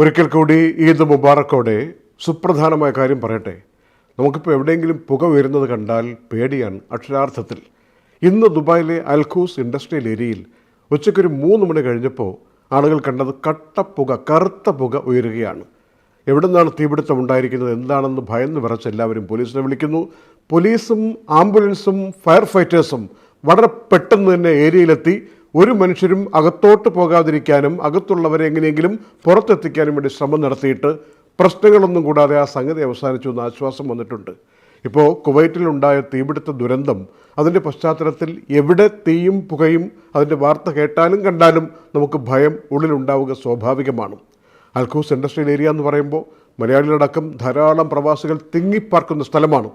ഒരിക്കൽ കൂടി ഈദ് മുബാറക്കോടെ സുപ്രധാനമായ കാര്യം പറയട്ടെ. നമുക്കിപ്പോൾ എവിടെയെങ്കിലും പുക വരുന്നത് കണ്ടാൽ പേടിയാണ് അക്ഷരാർത്ഥത്തിൽ. ഇന്ന് ദുബായിലെ അൽഖൂസ് ഇൻഡസ്ട്രിയൽ ഏരിയയിൽ ഉച്ചയ്ക്കൊരു മൂന്ന് മണി കഴിഞ്ഞപ്പോൾ ആളുകൾ കണ്ടത് കട്ടപ്പുക കറുത്ത പുക ഉയരുകയാണ്. എവിടെ നിന്നാണ് തീപിടുത്തം ഉണ്ടായിരിക്കുന്നത് എന്താണെന്ന് ഭയന്ന് വിറച്ച് എല്ലാവരും പോലീസിനെ വിളിക്കുന്നു. പോലീസും ആംബുലൻസും ഫയർ ഫൈറ്റേഴ്സും വളരെ പെട്ടെന്ന് തന്നെ ഏരിയയിലെത്തി ഒരു മനുഷ്യരും അകത്തോട്ട് പോകാതിരിക്കാനും അകത്തുള്ളവരെ എങ്ങനെയെങ്കിലും പുറത്തെത്തിക്കാനും വേണ്ടി ശ്രമം നടത്തിയിട്ട് പ്രശ്നങ്ങളൊന്നും കൂടാതെ ആ സംഗതി അവസാനിച്ചു എന്ന് ആശ്വാസം വന്നിട്ടുണ്ട്. ഇപ്പോൾ കുവൈറ്റിലുണ്ടായ തീപിടുത്ത ദുരന്തം അതിന്റെ പശ്ചാത്തലത്തിൽ എവിടെ തീയും പുകയും അതിന്റെ വാർത്ത കേട്ടാലും കണ്ടാലും നമുക്ക് ഭയം ഉള്ളിലുണ്ടാവുക സ്വാഭാവികമാണ്. അൽഖൂസ് ഇൻഡസ്ട്രിയൽ ഏരിയ എന്ന് പറയുമ്പോൾ മലയാളികളടക്കം ധാരാളം പ്രവാസികൾ തിങ്ങിപ്പാർക്കുന്ന സ്ഥലമാണ്.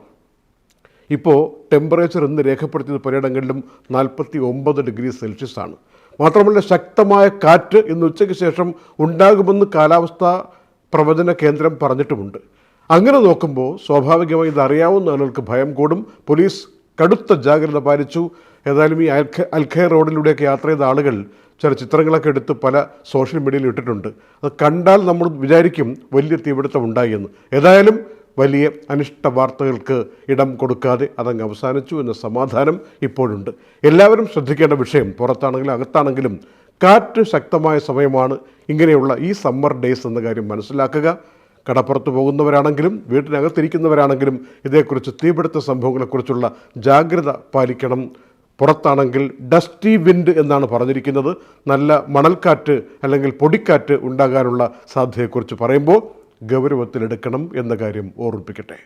ഇപ്പോൾ ടെമ്പറേച്ചർ ഇന്ന് രേഖപ്പെടുത്തിയത് പലയിടങ്ങളിലും നാൽപ്പത്തി ഒമ്പത് ഡിഗ്രി ആണ്. മാത്രമല്ല ശക്തമായ കാറ്റ് ഇന്ന് ഉച്ചയ്ക്ക് ശേഷം ഉണ്ടാകുമെന്ന് കാലാവസ്ഥാ പ്രവചന കേന്ദ്രം പറഞ്ഞിട്ടുമുണ്ട്. അങ്ങനെ നോക്കുമ്പോൾ സ്വാഭാവികമായി ഇത് അറിയാവുന്ന ആളുകൾക്ക് ഭയം കൂടും. പോലീസ് കടുത്ത ജാഗ്രത പാലിച്ചു. ഏതായാലും ഈ അൽഖ അൽഖയ റോഡിലൂടെയൊക്കെ യാത്ര ചെയ്ത ആളുകൾ ചില ചിത്രങ്ങളൊക്കെ എടുത്ത് പല സോഷ്യൽ മീഡിയയിൽ ഇട്ടിട്ടുണ്ട്. അത് കണ്ടാൽ നമ്മൾ വിചാരിക്കും വലിയ തീപിടുത്തം ഉണ്ടായി എന്ന്. ഏതായാലും വലിയ അനിഷ്ട വാർത്തകൾക്ക് ഇടം കൊടുക്കാതെ അതങ്ങ് അവസാനിച്ചു എന്ന സമാധാനം ഇപ്പോഴുണ്ട്. എല്ലാവരും ശ്രദ്ധിക്കേണ്ട വിഷയം പുറത്താണെങ്കിലും അകത്താണെങ്കിലും കാറ്റ് ശക്തമായ സമയമാണ്. ഇങ്ങനെയുള്ള ഈ സമ്മർ ഡേയ്സ് എന്ന കാര്യം മനസ്സിലാക്കുക. കടപ്പുറത്ത് പോകുന്നവരാണെങ്കിലും വീട്ടിനകത്തിരിക്കുന്നവരാണെങ്കിലും ഇതേക്കുറിച്ച് തീപിടുത്ത സംഭവങ്ങളെക്കുറിച്ചുള്ള ജാഗ്രത പാലിക്കണം. പുറത്താണെങ്കിൽ ഡസ്റ്റി വിൻഡ് എന്നാണ് പറഞ്ഞിരിക്കുന്നത്. നല്ല മണൽക്കാറ്റ് അല്ലെങ്കിൽ പൊടിക്കാറ്റ് ഉണ്ടാകാനുള്ള സാധ്യതയെക്കുറിച്ച് പറയുമ്പോൾ ഗൗരവത്തിലെടുക്കണം എന്ന കാര്യം ഓർമ്മിപ്പിക്കട്ടെ.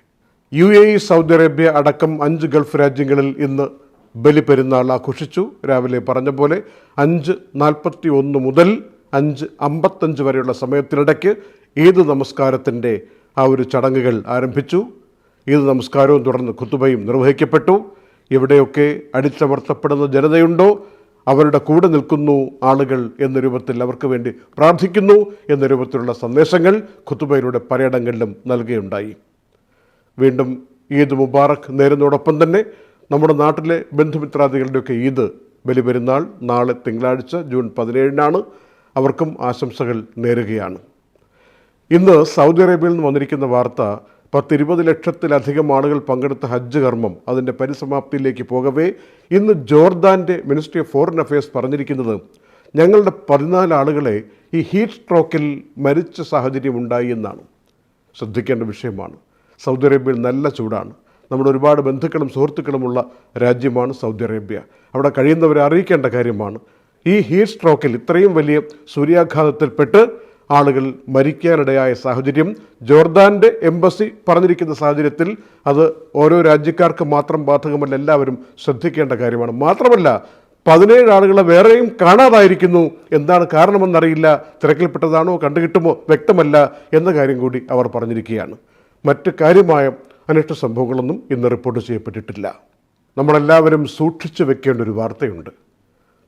U A E Saudi Arabia അടക്കം അഞ്ച് ഗൾഫ് രാജ്യങ്ങളിൽ ഇന്ന് ബലിപെരുന്നാൾ ആഘോഷിച്ചു. രാവിലെ പറഞ്ഞ പോലെ അഞ്ച് നാൽപ്പത്തി ഒന്ന് മുതൽ അഞ്ച് അമ്പത്തഞ്ച് വരെയുള്ള സമയത്തിനിടയ്ക്ക് ഈദ് നമസ്കാരത്തിന്റെ ആ ഒരു ചടങ്ങുകൾ ആരംഭിച്ചു. ഈദ് നമസ്കാരവും തുടർന്ന് കുത്തുബയും നിർവഹിക്കപ്പെട്ടു. എവിടെയൊക്കെ അടിച്ചമർത്തപ്പെടുന്ന ജനതയുണ്ടോ? അവരുടെ കൂടെ നിൽക്കുന്നു ആളുകൾ എന്ന രൂപത്തിൽ അവർക്ക് വേണ്ടി പ്രാർത്ഥിക്കുന്നു എന്ന രൂപത്തിലുള്ള സന്ദേശങ്ങൾ ഖുത്തുബയിലൂടെ പലയിടങ്ങളിലും നൽകുകയുണ്ടായി. വീണ്ടും ഈദ് മുബാറക് നേരുന്നതോടൊപ്പം തന്നെ നമ്മുടെ നാട്ടിലെ ബന്ധുമിത്രാദികളുടെയൊക്കെ ഈദ് ബലിപെരുന്നാൾ നാളെ തിങ്കളാഴ്ച ജൂൺ പതിനേഴിനാണ്. അവർക്കും ആശംസകൾ നേരുകയാണ്. ഇന്ന് സൗദി അറേബ്യയിൽ നിന്ന് വന്നിരിക്കുന്ന വാർത്ത പത്തിരുപത് ലക്ഷത്തിലധികം ആളുകൾ പങ്കെടുത്ത ഹജ്ജ് കർമ്മം അതിന്റെ പരിസമാപ്തിയിലേക്ക് പോകവേ ഇന്ന് ജോർദാന്റെ മിനിസ്ട്രി ഓഫ് ഫോറിൻ അഫയേഴ്സ് പറഞ്ഞിരിക്കുന്നത് ഞങ്ങളുടെ പതിനാല് ആളുകളെ ഈ ഹീറ്റ് സ്ട്രോക്കിൽ മരിച്ച സാഹചര്യം ഉണ്ടായി എന്നാണ്. ശ്രദ്ധിക്കേണ്ട വിഷയമാണ്. സൗദി അറേബ്യയിൽ നല്ല ചൂടാണ്. നമ്മുടെ ഒരുപാട് ബന്ധുക്കളും സുഹൃത്തുക്കളുമുള്ള രാജ്യമാണ് സൗദി അറേബ്യ. അവിടെ കഴിയുന്നവരെ അറിയിക്കേണ്ട കാര്യമാണ്. ഈ ഹീറ്റ് സ്ട്രോക്കിൽ ഇത്രയും വലിയ സൂര്യാഘാതത്തിൽപ്പെട്ട് ആളുകൾ മരിക്കാനിടയായ സാഹചര്യം. ജോർദാന്റെ എംബസി പറഞ്ഞിരിക്കുന്ന സാഹചര്യത്തിൽ അത് ഓരോ രാജ്യക്കാർക്ക് മാത്രം ബാധകമല്ല എല്ലാവരും ശ്രദ്ധിക്കേണ്ട കാര്യമാണ്. മാത്രമല്ല പതിനേഴ് ആളുകളെ വേറെയും കാണാതായിരിക്കുന്നു. എന്താണ് കാരണമെന്നറിയില്ല. തിരക്കിൽപ്പെട്ടതാണോ കണ്ടുകിട്ടുമോ വ്യക്തമല്ല എന്ന കാര്യം കൂടി അവർ പറഞ്ഞിരിക്കുകയാണ്. മറ്റ് കാര്യമായ അനിഷ്ട സംഭവങ്ങളൊന്നും ഇന്ന് റിപ്പോർട്ട് ചെയ്യപ്പെട്ടിട്ടില്ല. നമ്മളെല്ലാവരും സൂക്ഷിച്ചു വെക്കേണ്ട ഒരു വാർത്തയുണ്ട്.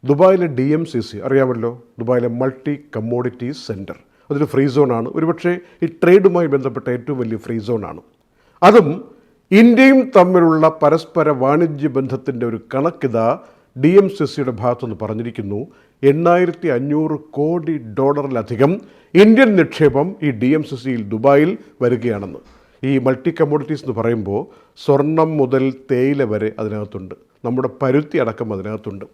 ദുബായിലെ ഡി എം സി സി അറിയാമല്ലോ ദുബായിലെ മൾട്ടി കമ്മോഡിറ്റീസ് സെന്റർ അതൊരു ഫ്രീ സോണാണ് ഒരുപക്ഷെ ഈ ട്രേഡുമായി ബന്ധപ്പെട്ട ഏറ്റവും വലിയ ഫ്രീ സോണാണ് അതും ഇന്ത്യയും തമ്മിലുള്ള പരസ്പര വാണിജ്യ ബന്ധത്തിന്റെ ഒരു കണക്കിത ഡി എം സി സിയുടെ ഭാഗത്തുനിന്ന് പറഞ്ഞിരിക്കുന്നു എണ്ണായിരത്തി അഞ്ഞൂറ് കോടി ഡോളറിലധികം ഇന്ത്യൻ നിക്ഷേപം ഈ ഡി എം സി സിയിൽ ദുബായിൽ വരികയാണെന്ന്. ഈ മൾട്ടി കമ്മോഡിറ്റീസ് എന്ന് പറയുമ്പോൾ സ്വർണം മുതൽ തേയില വരെ അതിനകത്തുണ്ട്. നമ്മുടെ പരുത്തി അടക്കം അതിനകത്തുണ്ട്.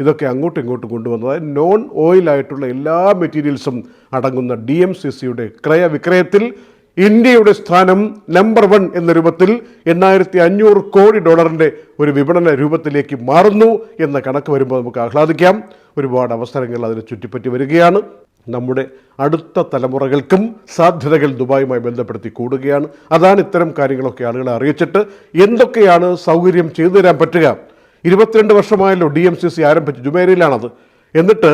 ഇതൊക്കെ അങ്ങോട്ടും ഇങ്ങോട്ടും കൊണ്ടുവന്നത്. അതായത് നോൺ ഓയിലായിട്ടുള്ള എല്ലാ മെറ്റീരിയൽസും അടങ്ങുന്ന ഡി എം സി സിയുടെ ക്രയവിക്രയത്തിൽ ഇന്ത്യയുടെ സ്ഥാനം നമ്പർ വൺ എന്ന രൂപത്തിൽ എണ്ണായിരത്തി അഞ്ഞൂറ് കോടി ഡോളറിന്റെ ഒരു വിപണന രൂപത്തിലേക്ക് മാറുന്നു എന്ന കണക്ക് വരുമ്പോൾ നമുക്ക് ആഹ്ലാദിക്കാം. ഒരുപാട് അവസരങ്ങൾ അതിനെ ചുറ്റിപ്പറ്റി വരികയാണ്. നമ്മുടെ അടുത്ത തലമുറകൾക്കും സാധ്യതകൾ ദുബായുമായി ബന്ധപ്പെടുത്തി കൂടുകയാണ്. അതാണ് ഇത്തരം കാര്യങ്ങളൊക്കെ ആളുകളെ അറിയിച്ചിട്ട് എന്തൊക്കെയാണ് സൗകര്യം ചെയ്തു തരാൻ പറ്റുക? ഇരുപത്തിരണ്ട് വർഷമായല്ലോ ഡി എം സി സി ആരംഭിച്ചു ജുമേരയിലാണത്. എന്നിട്ട്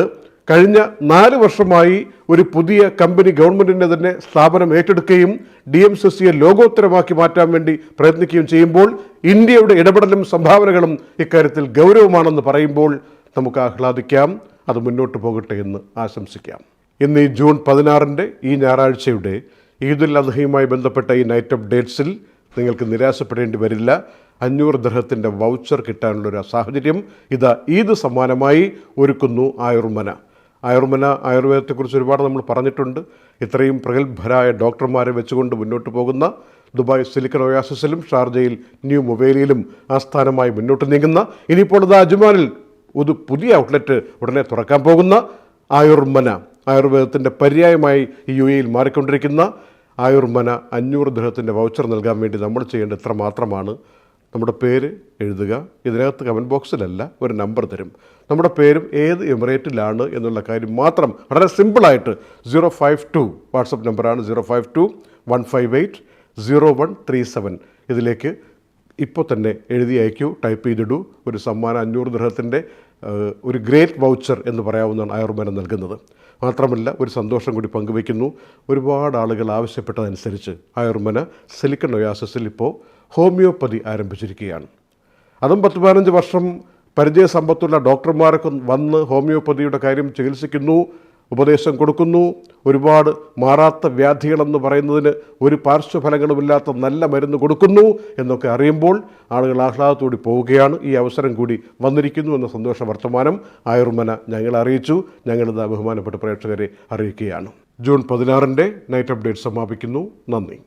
കഴിഞ്ഞ നാല് വർഷമായി ഒരു പുതിയ കമ്പനി ഗവൺമെന്റിന്റെ തന്നെ സ്ഥാപനം ഏറ്റെടുക്കുകയും ഡി എം സി സിയെ ലോകോത്തരമാക്കി മാറ്റാൻ വേണ്ടി പ്രയത്നിക്കുകയും ചെയ്യുമ്പോൾ ഇന്ത്യയുടെ ഇടപെടലും സംഭാവനകളും ഇക്കാര്യത്തിൽ ഗൗരവമാണെന്ന് പറയുമ്പോൾ നമുക്ക് ആഹ്ലാദിക്കാം. അത് മുന്നോട്ട് പോകട്ടെ എന്ന് ആശംസിക്കാം. ഇന്ന് ഈ ജൂൺ പതിനാറിന്റെ ഈ ഞായറാഴ്ചയുടെ ഈദുൽ അദ്ഹയുമായി ബന്ധപ്പെട്ട ഈ നൈറ്റ് ഓഫ് ഡേറ്റ്സിൽ നിങ്ങൾക്ക് നിരാശപ്പെടേണ്ടി വരില്ല. അഞ്ഞൂറ് ദർഹത്തിന്റെ വൗച്ചർ കിട്ടാനുള്ളൊരു സാഹചര്യം ഇത് ഈദ് സമ്മാനമായി ഒരുക്കുന്നു ആയുർമന. ആയുർമന ആയുർവേദത്തെക്കുറിച്ച് ഒരുപാട് നമ്മൾ പറഞ്ഞിട്ടുണ്ട്. ഇത്രയും പ്രഗത്ഭരായ ഡോക്ടർമാരെ വെച്ചുകൊണ്ട് മുന്നോട്ട് പോകുന്ന ദുബായ് സിലിക്കൺ ഒയാസിസിലും ഷാർജയിൽ ന്യൂ മൊബൈലിലും ആസ്ഥാനമായി മുന്നോട്ട് നീങ്ങുന്ന ഇനിയിപ്പോൾ ഇത് അജ്മാനിൽ ഒരു പുതിയ ഔട്ട്ലെറ്റ് ഉടനെ തുറക്കാൻ പോകുന്ന ആയുർമന. ആയുർവേദത്തിന്റെ പര്യായമായി യു എയിൽ മാറിക്കൊണ്ടിരിക്കുന്ന ആയുർമന അഞ്ഞൂറ് ദൃഹത്തിന്റെ വൗച്ചർ നൽകാൻ വേണ്ടി നമ്മൾ ചെയ്യേണ്ടത് ഇത്ര മാത്രമാണ് നമ്മുടെ പേര് എഴുതുക. ഇതിനകത്ത് കമന്റ് ബോക്സിലല്ല ഒരു നമ്പർ തരും. നമ്മുടെ പേരും ഏത് എമിറേറ്റിലാണ് എന്നുള്ള കാര്യം മാത്രം വളരെ സിമ്പിളായിട്ട് സീറോ ഫൈവ് ടു വാട്സപ്പ് നമ്പറാണ് zero five two one five eight zero one three seven ഇതിലേക്ക് ഇപ്പോൾ തന്നെ എഴുതി അയക്കൂ ടൈപ്പ് ചെയ്തിടൂ. ഒരു സമ്മാനം അഞ്ഞൂറ് ദൃഹത്തിന്റെ ഒരു ഗ്രേറ്റ് വൗച്ചർ എന്ന് പറയാവുന്നതാണ് ആയുർവേദം നൽകുന്നത്. മാത്രമല്ല ഒരു സന്തോഷം കൂടി പങ്കുവയ്ക്കുന്നു. ഒരുപാട് ആളുകൾ ആവശ്യപ്പെട്ടതനുസരിച്ച് ആയുർമന സിലിക്കൺ ഒയാസിസിൽ ഇപ്പോൾ ഹോമിയോപ്പതി ആരംഭിച്ചിരിക്കുകയാണ്. അതും പത്ത് പതിനഞ്ച് വർഷം പരിചയ സമ്പത്തുള്ള ഡോക്ടർമാരൊക്കെ വന്ന് ഹോമിയോപ്പതിയുടെ കാര്യം ചികിത്സിക്കുന്നു ഉപദേശം കൊടുക്കുന്നു. ഒരുപാട് മാറാത്ത വ്യാധികളെന്ന് പറയുന്നതിന് ഒരു പാർശ്വഫലങ്ങളുമില്ലാത്ത നല്ല മരുന്ന് കൊടുക്കുന്നു എന്നൊക്കെ അറിയുമ്പോൾ ആളുകൾ ആഹ്ലാദത്തോടി പോവുകയാണ്. ഈ അവസരം കൂടി വന്നിരിക്കുന്നു എന്ന സന്തോഷ വർത്തമാനം ആയുർമന ഞങ്ങൾ അറിയിച്ചു. ഞങ്ങളിത് ബഹുമാനപ്പെട്ട പ്രേക്ഷകരെ അറിയിക്കുകയാണ്. ജൂൺ പതിനാറിന്റെ നൈറ്റ് അപ്ഡേറ്റ് സമാപിക്കുന്നു. നന്ദി.